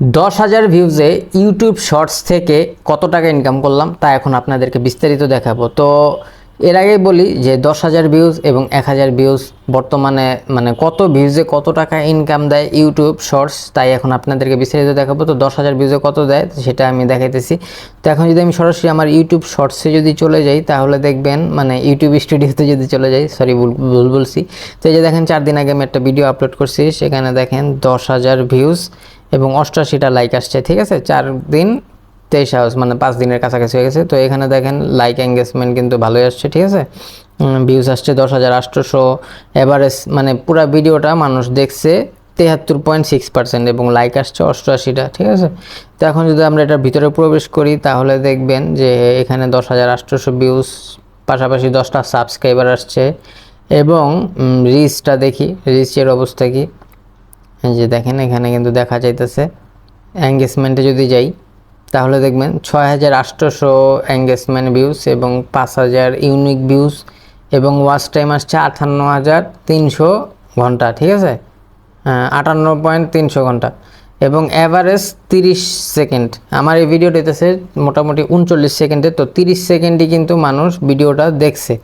দশ হাজার ভিউজে YouTube shorts থেকে কত টাকা ইনকাম করলাম তা এখন আপনাদেরকে বিস্তারিত দেখাবো। তো এর আগেই বলি যে দশ হাজার ভিউজ এবং এক হাজার ভিউজ বর্তমানে মানে কত ভিউজে কত টাকা ইনকাম দেয় ইউটিউব শর্টস তাই এখন আপনাদেরকে বিস্তারিত দেখাবো। তো দশ হাজার ভিউজে কত দেয় সেটা আমি দেখাইতেছি। তো এখন যদি আমি সরাসরি আমার ইউটিউব শর্টসে যদি চলে যাই, তাহলে দেখবেন মানে ইউটিউব স্টুডিওতে যদি চলে যাই সরি ভুল ভুল বলছি। তো এই যে দেখেন, চার দিন আগে আমি একটা ভিডিও আপলোড করছি, সেখানে দেখেন দশ হাজার ভিউজ এবং অষ্টআশিটা লাইক আসছে, ঠিক আছে? চার দিন তেইশ হাউস মানে পাঁচ দিনের কাছাকাছি হয়ে গেছে। তো এখানে দেখেন লাইক এঙ্গেজমেন্ট কিন্তু ভালোই আসছে, ঠিক আছে? ভিউজ আসছে দশ হাজার আটশোশো। এভারেজ মানে পুরো ভিডিওটা মানুষ দেখছে তেহাত্তর পয়েন্ট সিক্স পার্সেন্ট এবং লাইক আসছে অষ্টআশিটা ঠিক আছে? তো এখন যদি আমরা এটার ভিতরে প্রবেশ করি, তাহলে দেখবেন যে এখানে দশ হাজার আটশোশো ভিউজ পাশাপাশি দশটা সাবস্ক্রাইবার আসছে। এবং রিচটা দেখি রিচের অবস্থা কি? এই যে দেখেন, এখানে কিন্তু দেখা যাইতেছে এঙ্গেজমেন্টে যদি যাই, তাহলে দেখবেন ছয় হাজার আটশোশো এঙ্গেজমেন্ট ভিউজ এবং পাঁচ হাজার ইউনিক ভিউস এবং ওয়াচ টাইম আসছে আটান্ন হাজার তিনশো ঘণ্টা, ঠিক আছে? আটান্ন পয়েন্ট তিনশো ঘণ্টা এবং অ্যাভারেজ তিরিশ সেকেন্ড আমার এই ভিডিওটা হইতেছে মোটামুটি উনচল্লিশ সেকেন্ডে তো তিরিশ সেকেন্ডই কিন্তু মানুষ ভিডিওটা দেখছে।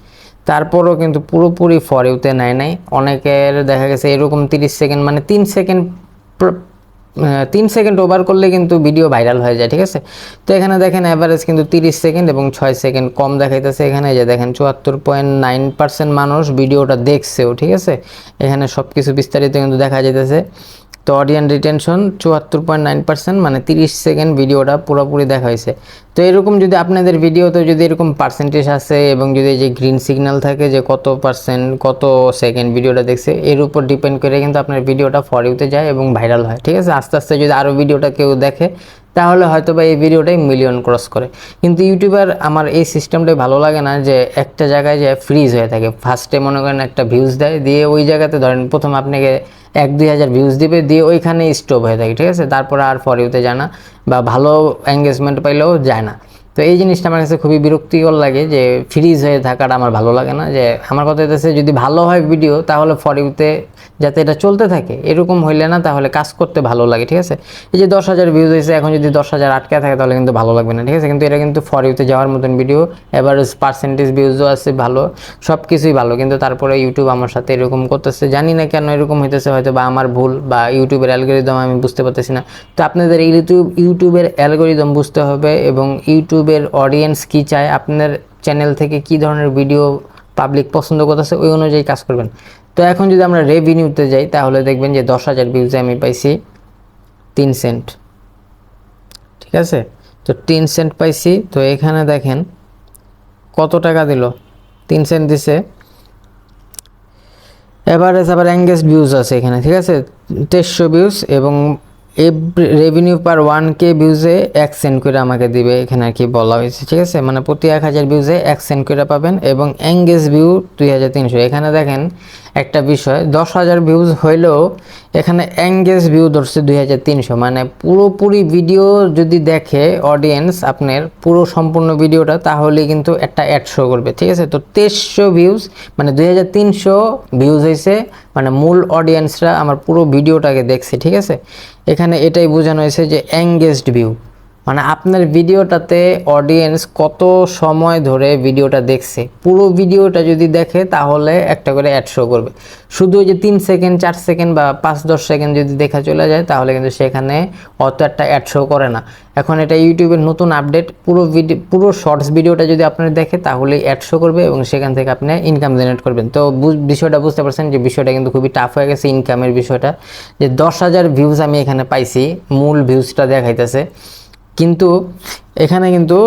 তারপরও কিন্তু পুরোপুরি ফরেউতে নেয় নাই অনেকের দেখা গেছে এরকম তিরিশ সেকেন্ড মানে তিন সেকেন্ড তিন সেকেন্ড ওভার করলে কিন্তু ভিডিও ভাইরাল হয়ে যায়, ঠিক আছে? তো এখানে দেখেন অ্যাভারেজ কিন্তু তিরিশ সেকেন্ড এবং ছয় সেকেন্ড কম দেখাইতেছে এখানে যে দেখেন চুয়াত্তর পয়েন্ট নাইন পার্সেন্ট মানুষ ভিডিওটা দেখছেও, ঠিক আছে? এখানে সব কিছু বিস্তারিত কিন্তু দেখা যাইতেছে। তো অডিয়েন্স রিটেনশন চুয়াত্তর পয়েন্ট নাইন পার্সেন্ট মানে তিরিশ সেকেন্ড ভিডিওটা পুরোপুরি দেখা হয়েছে। তো এরকম যদি আপনাদের ভিডিওতে যদি এরকম পার্সেন্টেজ আসে এবং যদি যে গ্রিন সিগন্যাল থাকে যে কত পার্সেন্ট কত সেকেন্ড ভিডিওটা দেখছে, এর উপর ডিপেন্ড করে কিন্তু আপনার ভিডিওটা ফর ইউতে যায় এবং ভাইরাল হয়। ঠিক আছে? আস্তে আস্তে যদি আরও ভিডিওটা কেউ দেখে তাহলে হয়তো বা এই ভিডিওটাই মিলিয়ন ক্রস করে। কিন্তু ইউটিউবার আমার এই সিস্টেমটাই ভালো লাগে না যে একটা জায়গায় যে ফ্রিজ হয়ে থাকে। ফার্স্টে মনে করেন একটা ভিউজ দেয়, দিয়ে ওই জায়গাতে ধরেন প্রথম আপনাকে এক, দুই হাজার ভিউজ দিবে, দিয়ে ওইখানে স্টপ হয়ে থাকে, ঠিক আছে? তারপরে আর ফরিওতে যায় না বা ভালো এঙ্গেজমেন্ট পাইলেও যায় না। তো এই জিনিসটা আমার কাছে খুবই বিরক্তিকর লাগে যে ফ্রিজ হয়ে থাকাটা আমার ভালো লাগে না, যে আমার কথা হইতেছে যদি ভালো হয় ভিডিও তাহলে ফর ইউতে যাতে এটা চলতে থাকে, এরকম হইলে না তাহলে কাজ করতে ভালো লাগে, ঠিক আছে? এই যে দশ হাজার ভিউজ হয়েছে এখন যদি দশ হাজার আটকে থাকে তাহলে কিন্তু ভালো লাগবে না, ঠিক আছে? কিন্তু এটা কিন্তু ফর ইউতে যাওয়ার মতন ভিডিও এভারেজ পার্সেন্টেজ ভিউজও আছে ভালো সব কিছুই ভালো, কিন্তু তারপরে ইউটিউব আমার সাথে এরকম করতেছে, জানি না কেন এরকম হইতেছে হয়তো বা আমার ভুল বা ইউটিউবের অ্যালগোরিদম আমি বুঝতে পারতেছি না। তো আপনাদের ইউটিউব ইউটিউবের অ্যালগোরিদম বুঝতে হবে এবং ইউটিউবের অডিয়েন্স কী চায়, আপনার চ্যানেল থেকে কী ধরনের ভিডিও পাবলিক পছন্দ করতেছে, ওই অনুযায়ী কাজ করবেন। তো এখন যদি আমরা রেভিনিউতে যাই, তাহলে দেখবেন যে দশ হাজার ভিউজে আমি পাইছি তিন সেন্ট ঠিক আছে? তো তিন সেন্ট পাইছি, তো এখানে দেখেন কত টাকা দিল? তিন সেন্ট দিছে। এভারেজ আবার এঙ্গেজ ভিউজ আছে এখানে, ঠিক আছে? তেইশশো ভিউজ এবং রেভিনিউ পার ওয়ান কে ভিউজে এক সেন্ট করে আমাকে দিবে, এখানে আর কি বলা হয়েছে, ঠিক আছে? মানে প্রতি এক হাজার ভিউজে এক সেন্ট করে পাবেন এবং এঙ্গেজ ভিউ দুই হাজার তিনশো। এখানে দেখেন একটা বিষয়, দশ হাজার ভিউজ হইলেও এখানে এঙ্গেজ ভিউ ধরছে দুই হাজার তিনশো। মানে পুরোপুরি ভিডিও যদি দেখে অডিয়েন্স আপনার পুরো সম্পূর্ণ ভিডিওটা তাহলে কিন্তু একটা অ্যাড শো করবে, ঠিক আছে? তো তেইশশো ভিউজ মানে দুই হাজার তিনশো ভিউজ হয়েছে মানে মূল অডিয়েন্সরা আমার পুরো ভিডিওটাকে দেখছে, ঠিক আছে? এখানে এটাই বোঝানো হয়েছে যে এঙ্গেজড ভিউ মানে আপনার ভিডিওটাতে অডিয়েন্স কত সময় ধরে ভিডিওটা দেখছে? পুরো ভিডিওটা যদি দেখে, তাহলে একটা করে অ্যাড শো করবে। শুধু ওই যে তিন সেকেন্ড চার সেকেন্ড বা পাঁচ, দশ সেকেন্ড যদি দেখা চলে যায়, তাহলে কিন্তু সেখানে অত একটা অ্যাড শো করে না। এখন এটা ইউটিউবের নতুন আপডেট পুরো ভিডিও পুরো শর্টস ভিডিওটা যদি আপনার দেখে, তাহলে অ্যাড শো করবে এবং সেখান থেকে আপনি ইনকাম জেনারেট করবেন। তো বিষয়টা বুঝতে পারছেন যে বিষয়টা কিন্তু খুবই টাফ হয়ে গেছে ইনকামের বিষয়টা। যে দশ হাজার ভিউজ আমি এখানে পাইছি, মূল ভিউজটা দেখাইতেছে। কিন্তু এখানে কিন্তু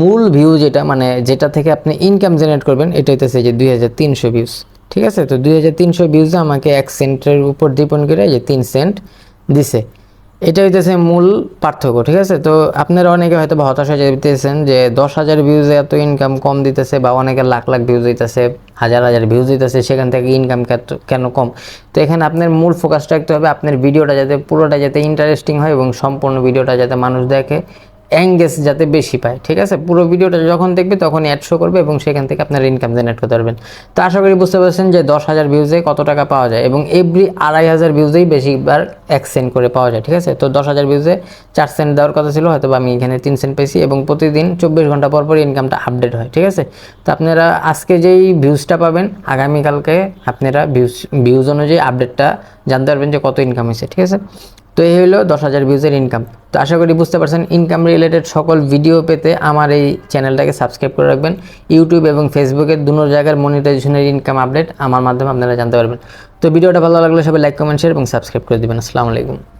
মূল ভিউ যেটা মানে যেটা থেকে আপনি ইনকাম জেনারেট করবেন, এটা হইতেছে যে দুই হাজার তিনশো ভিউজ ঠিক আছে? তো দুই হাজার তিনশো ভিউজে আমাকে এক সেন্টের উপর ডিপেন্ড করে যে তিন সেন্ট দিছে। এটা হইতেছে মূল পার্থক্য, ঠিক আছে? তো আপনারা অনেকে হয়তো হতাশ যেতেছেন যে দশ হাজার ভিউজে এত ইনকাম কম দিতেছে বা অনেকে লাখ লাখ ভিউজ দিতেছে, হাজার হাজার ভিউজ দিতেছে, সেখান থেকে ইনকাম কেন কম? তো এখানে আপনার মূল ফোকাসটা রাখতে হবে, আপনার ভিডিওটা যাতে পুরোটা যাতে ইন্টারেস্টিং হয় এবং সম্পূর্ণ ভিডিওটা যাতে মানুষ দেখে। অ্যাঙ্গেজ যাতে বেশি পায়, ঠিক আছে? পুরো ভিডিওটা যখন দেখবে তখন অ্যাড শো করবে এবং সেখান থেকে আপনার ইনকাম জেনারেট করতে পারবেন। তো আশা করি বুঝতে পারছেন যে দশ হাজার ভিউজে কত টাকা পাওয়া যায় এবং এভরি আড়াই হাজার ভিউজেই বেশিবার এক সেন্ট করে পাওয়া যায়, ঠিক আছে? তো দশ হাজার ভিউজে চার সেন্ট দেওয়ার কথা ছিল হয়তো আমি এখানে তিন সেন্ট পেয়েছি এবং প্রতিদিন চব্বিশ ঘণ্টা পর পর ইনকামটা আপডেট হয়, ঠিক আছে? তো আপনারা আজকে যেই ভিউজটা পাবেন, আগামীকালকে আপনারা ভিউজ ভিউজ অনুযায়ী আপডেটটা জানতে পারবেন যে কত ইনকাম হয়েছে, ঠিক আছে? তো এই হলো দশ হাজার ভিউজের ইনকাম তো আশা করি বুঝতে পারছেন ইনকাম রিলেটেড সকল ভিডিও পেতে আমার এই চ্যানেলটাকে সাবস্ক্রাইব করে রাখবেন। ইউটিউব এবং ফেসবুকের দুনো জায়গার মনিটাইজেশনের ইনকাম আপডেট আমার মাধ্যমে আপনারা জানতে পারবেন। তো ভিডিওটা ভালো লাগলে সবাই লাইক কমেন্ট শেয়ার এবং সাবস্ক্রাইব করে দেবেন। আসসালামু আলাইকুম।